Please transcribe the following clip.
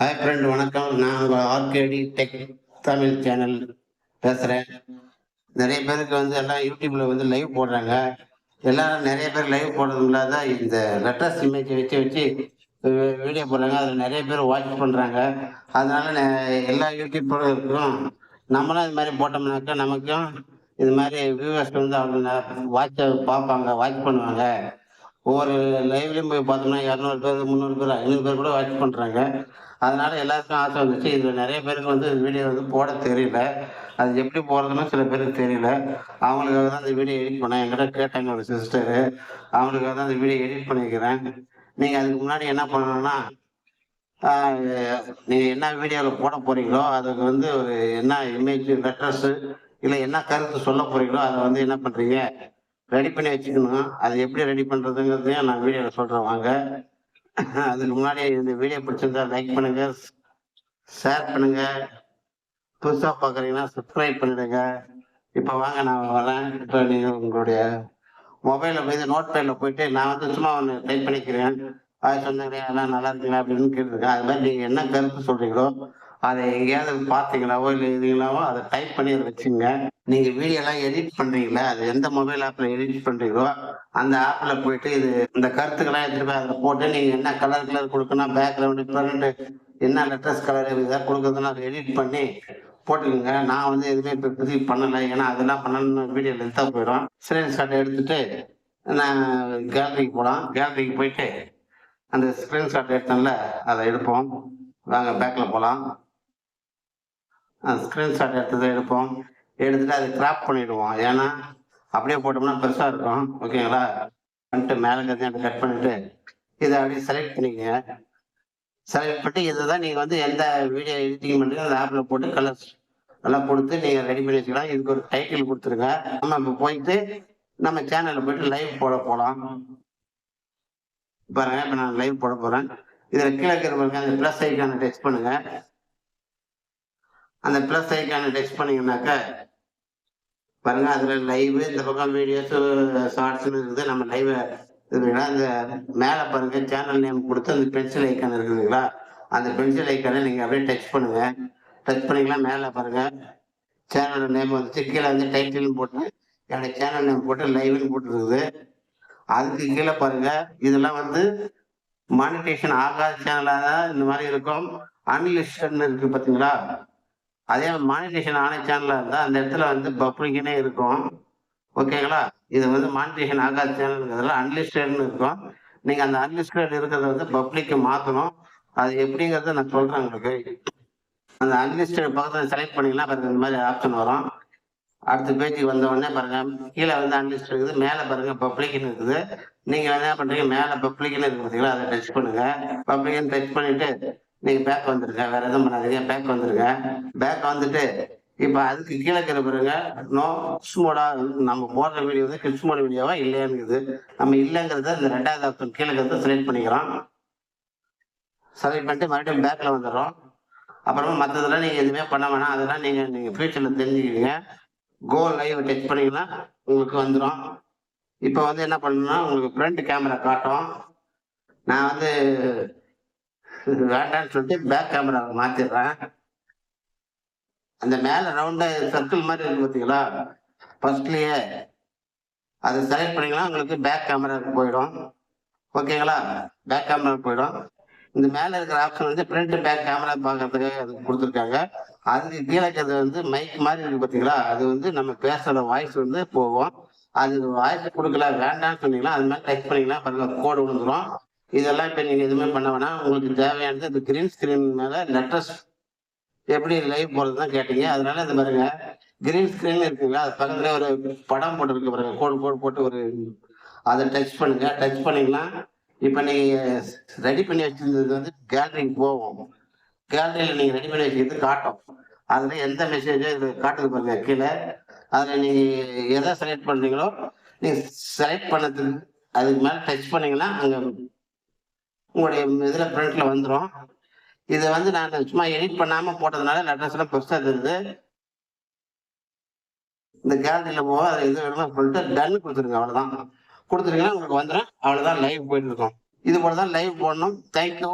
Hi friend வணக்கம். நான் உங்கள் ஆர்கேடி டெக் தமிழ் சேனல் பேசுகிறேன் நிறைய பேருக்கு வந்து எல்லாம் யூடியூப்பில் வந்து லைவ் போடுறாங்க. எல்லாரும் நிறைய பேர் லைவ் போடுறதுனால தான் இந்த லெட்டர்ஸ் இமேஜை வச்சு வச்சு வீடியோ போடுறாங்க. அதில் நிறைய பேர் வாட்ச் பண்ணுறாங்க அதனால எல்லா யூடியூப்பர்களுக்கும் நம்மளும் இது மாதிரி போட்டோம்னாக்கா நமக்கும் இது மாதிரி வியூவர்ஸ் வந்து அவங்க வாட்சை பார்ப்பாங்க வாட்ச் பண்ணுவாங்க. ஒவ்வொரு லைவ்லையும் போய் பார்த்தோம்னா இரநூறு பேர் முந்நூறு பேர் ஐநூறு பேர் கூட வாட்ச் பண்ணுறாங்க அதனால எல்லாருக்கும் ஆசை வந்துச்சு. இதில் நிறைய பேருக்கு வந்து வீடியோ வந்து போட தெரியல. அது எப்படி போடுறதுன்னு சில பேருக்கு தெரியல. அவங்களுக்காக தான் இந்த வீடியோ எடிட் பண்ணேன். என்கிட்ட கேட்டாங்க ஒரு சிஸ்டரு அவங்களுக்காக தான் இந்த வீடியோ எடிட் பண்ணிக்கிறேன். நீங்கள் அதுக்கு முன்னாடி என்ன பண்ணணும்னா நீங்கள் என்ன வீடியோவில் போட போகிறீங்களோ அதுக்கு வந்து ஒரு என்ன இமேஜ் லெட்டர்ஸு இல்லை என்ன கருத்து சொல்ல போகிறீங்களோ அதை வந்து என்ன பண்ணுறீங்க ரெடி பண்ணி வச்சுக்கணும். அது எப்படி ரெடி பண்ணுறதுங்கிறதையும் நான் வீடியோவில் சொல்கிறேன் வாங்க. அதுக்கு முன்னாடி இந்த வீடியோ பிடிச்சிருந்தா லைக் பண்ணுங்க. ஷேர் பண்ணுங்க. புதுசாக பார்க்குறீங்கன்னா சப்ஸ்கிரைப் பண்ணிடுங்க. இப்போ வாங்க நான் வரேன். இப்போ நீங்கள் உங்களுடைய மொபைலில் போய் நோட் பேடில் போயிட்டு நான் வந்து சும்மா ஒன்று டைப் பண்ணிக்கிறேன். அது சொன்னீங்களா எல்லாம் நல்லா இருக்கீங்களா அப்படின்னு கேட்டிருக்கேன். அது மாதிரி நீங்கள் என்ன கருத்து சொல்கிறீங்களோ அதை எங்கேயாவது பார்த்தீங்களாவோ இல்லை இதுங்களாவோ அதை டைப் பண்ணி அதை வச்சுங்க நீங்கள் வீடியோலாம் எடிட் பண்ணுறீங்களா அது எந்த மொபைல் ஆப்பில் எடிட் பண்ணுறீங்களோ அந்த ஆப்பில் போயிட்டு இது இந்த கருத்துக்கெல்லாம் எடுத்துகிட்டு போய் அதில் போட்டு நீங்கள் என்ன கலர் கலர் கொடுக்கணும் பேக்ரவுண்டு ஃப்ரண்ட்டு என்ன லெட்டர்ஸ் கலர் இதாக கொடுக்குறதுன்னு அதை எடிட் பண்ணி போட்டுக்கோங்க. நான் வந்து எதுவுமே இப்போ புதிய பண்ணலை. ஏன்னா அதெல்லாம் பண்ணணும்னு வீடியோ லென்த்தாக போயிடும். ஸ்க்ரீன்ஷாட் எடுத்துட்டு நான் கேலரிக்கு போகலாம் கேலரிக்கு போயிட்டு அந்த ஸ்க்ரீன்ஷாட் எடுத்தேன்ல அதை எடுப்போம். வாங்க பேக்கில் போகலாம் ஸ்க்ரீன்ஷாட் எடுத்ததை எடுப்போம். எடுத்துட்டு அதை கிராப் பண்ணிடுவோம். ஏன்னா அப்படியே போட்டோம்னா பெருசாக இருக்கும். ஓகேங்களா வந்துட்டு மேலே கத்தி கட் பண்ணிட்டு இதை அப்படியே செலக்ட் பண்ணிக்கங்க. செலக்ட் பண்ணி இதை தான் நீங்கள் வந்து எந்த வீடியோ எடிட்டிங் பண்ணுறீங்க அந்த ஆப்பில் போட்டு கலர்ஸ் எல்லாம் கொடுத்து நீங்கள் ரெடி பண்ணி வச்சுக்கலாம். இதுக்கு ஒரு டைட்டில் கொடுத்துருங்க. நம்ம இப்போ போயிட்டு நம்ம சேனலில் போயிட்டு லைவ் போட போகலாம் பாருங்க இப்போ நான் லைவ் போட போகிறேன் இதில் கீழே இருக்கிற பாருங்க அந்த ப்ளஸ் ஐக்கானை டச் பண்ணுங்கள் அந்த ப்ளஸ் ஐக்கானை டச் பண்ணிங்கனாக்கா பாருங்க அதில் லைவ் இந்த பக்கம் வீடியோஸ் ஷார்ட்ஸ்னு இருக்குது. நம்ம லைவ் இருக்குங்களா அந்த மேலே பாருங்க சேனல் நேம் கொடுத்து அந்த பென்சில் ஐக்கான் இருக்குதுங்களா அந்த பென்சில் ஐக்கானை நீங்கள் அப்படியே டச் பண்ணுங்க. டச் பண்ணிக்கலாம் மேலே பாருங்க சேனல் நேம் வந்துச்சு. கீழே வந்து டைட்டில்னு போட்டு என்னோட சேனல் நேம் போட்டு லைவ்னு போட்டுருக்குது. அதுக்கு கீழே பாருங்க இதெல்லாம் வந்து மானிட்டேஷன் ஆகாத சேனலாக தான் இந்த மாதிரி இருக்கும். அன்லிஸ்டட்னு இருக்கு பார்த்தீங்களா அதே மானிட்டேஷன் ஆன சேனலாக இருந்தால் அந்த இடத்துல வந்து பப்ளிக்னே இருக்கும். ஓகேங்களா இது வந்து மானிட்டேஷன் ஆகாத சேனலுங்கிறதுல அன்லிஸ்டட்னு இருக்கும். நீங்கள் அந்த அன்லிஸ்டட் இருக்கிறத வந்து பப்ளிக்கு மாற்றணும் அது எப்படிங்கிறத நான் சொல்கிறேன் உங்களுக்கு. அந்த அன்லிஸ்டட் பக்கத்தில் செலக்ட் பண்ணிங்கன்னா பாருங்கள் இந்த மாதிரி ஆப்ஷன் வரும். அடுத்த பேஜுக்கு வந்த உடனே பாருங்கள் கீழே வந்து அன்லிஸ்ட் இருக்குது. மேலே பாருங்கள் பப்ளிக்னு இருக்குது. நீங்கள் என்ன பண்ணுறீங்க மேலே பப்ளிக்னு இருக்கு பார்த்தீங்களா அதை டச் பண்ணுங்கள் பப்ளிக்னு டச் பண்ணிவிட்டு நீங்கள் பேக் வந்துருங்க வேற எதுவும் பண்ணாதீங்க. பேக் வந்துருங்க பேக் வந்துட்டு இப்போ அதுக்கு கீழே இருக்கிற பாருங்க நோ கிட்ஸ்மோடா நம்ம போடுற வீடியோ வந்து கிட்ஸ்மோட வீடியோவா இல்லையானுங்கிறது நம்ம இல்லைங்கிறத இந்த ரெண்டாவது ஆப்ஷன் கீழே இருக்கிறத செலக்ட் பண்ணிக்கிறோம். செலக்ட் பண்ணிட்டு மறுபடியும் பேக்கில் வந்துடுறோம். அப்புறமா மற்றதெல்லாம் நீங்கள் எதுவுமே பண்ண வேணாம். அதெல்லாம் நீங்கள் நீங்கள் ஃபியூச்சரில் தெரிஞ்சுக்கிறீங்க. கோ லைவ் டச் பண்ணீங்கன்னா உங்களுக்கு வந்துடும் இப்போ வந்து என்ன பண்ணணும்னா உங்களுக்கு ஃப்ரண்ட் கேமரா காட்டும். நான் வந்து வேண்டாம்னு சொல்லிட்டு பேக் கேமராவை மாற்றிடுறேன் அந்த மேலே ரவுண்டாக சர்க்கிள் மாதிரி இருக்கு பார்த்தீங்களா ஃபர்ஸ்ட்லேயே அதை செலக்ட் பண்ணிங்கன்னா உங்களுக்கு பேக் கேமராவுக்கு போயிடும். ஓகேங்களா? பேக் கேமராவுக்கு போயிடும். இந்த மேலே இருக்கிற ஆப்ஷன் வந்து ஃப்ரண்ட் பேக் கேமரா பார்க்கறதுக்கு அது கொடுத்துருக்காங்க. அதுக்கு கீழே இருக்கிறது வந்து மைக் மாதிரி இருக்கு பார்த்தீங்களா அது வந்து நம்ம பேசுகிற வாய்ஸ் வந்து போகும். அது வாய்ஸ் கொடுக்கல வேண்டாம்னு சொன்னீங்கன்னா அது மாதிரி டைப் பண்ணிங்கன்னா பாருங்க கோடு விழுந்துரும் இதெல்லாம் இப்போ நீங்கள் எதுவுமே பண்ண வேணாம். உங்களுக்கு தேவையானது இந்த கிரீன் ஸ்க்ரீன் மேலே லெட்டர்ஸ் எப்படி லைவ் போகிறது தான் கேட்டீங்க. அதனால இது பாருங்க கிரீன் ஸ்க்ரீன் இருக்குங்களா? அது பக்கத்துல ஒரு படம் போட்டுருக்கு பாருங்க. கோடு கோடு போட்டு ஒரு அதை டச் பண்ணுங்க. டச் பண்ணீங்கன்னா இப்போ நீங்கள் ரெடி பண்ணி வச்சிருந்தது வந்து கேலரிக்கு போவோம் கேலரியில் நீங்கள் ரெடி பண்ணி வச்சுக்கிறது காட்டும். அதில் எந்த மெசேஜோ இது காட்டுது பாருங்க கீழே. அதில் நீங்கள் எதை செலக்ட் பண்ணுறீங்களோ நீங்கள் செலக்ட் பண்ணதுக்கு அதுக்கு மேலே டச் பண்ணிங்கன்னா அங்கே உங்களுடைய இதில் ஃப்ரண்ட்டில் வந்துடும் இதை வந்து நான் சும்மா எடிட் பண்ணாமல் போட்டதுனால லெட்டர்ஸ்லாம் பெருசாக தெரியுது இந்த கேலரியில் போக அது எது வேணுமா சொல்லிட்டு டன் கொடுத்துருங்க அவ்வளோதான் கொடுத்துருங்கன்னா உங்களுக்கு வந்துடும் அவ்வளோதான் லைவ் போயிட்டு இருக்கோம். இது போல தான் லைவ் போடணும் தேங்க்யூ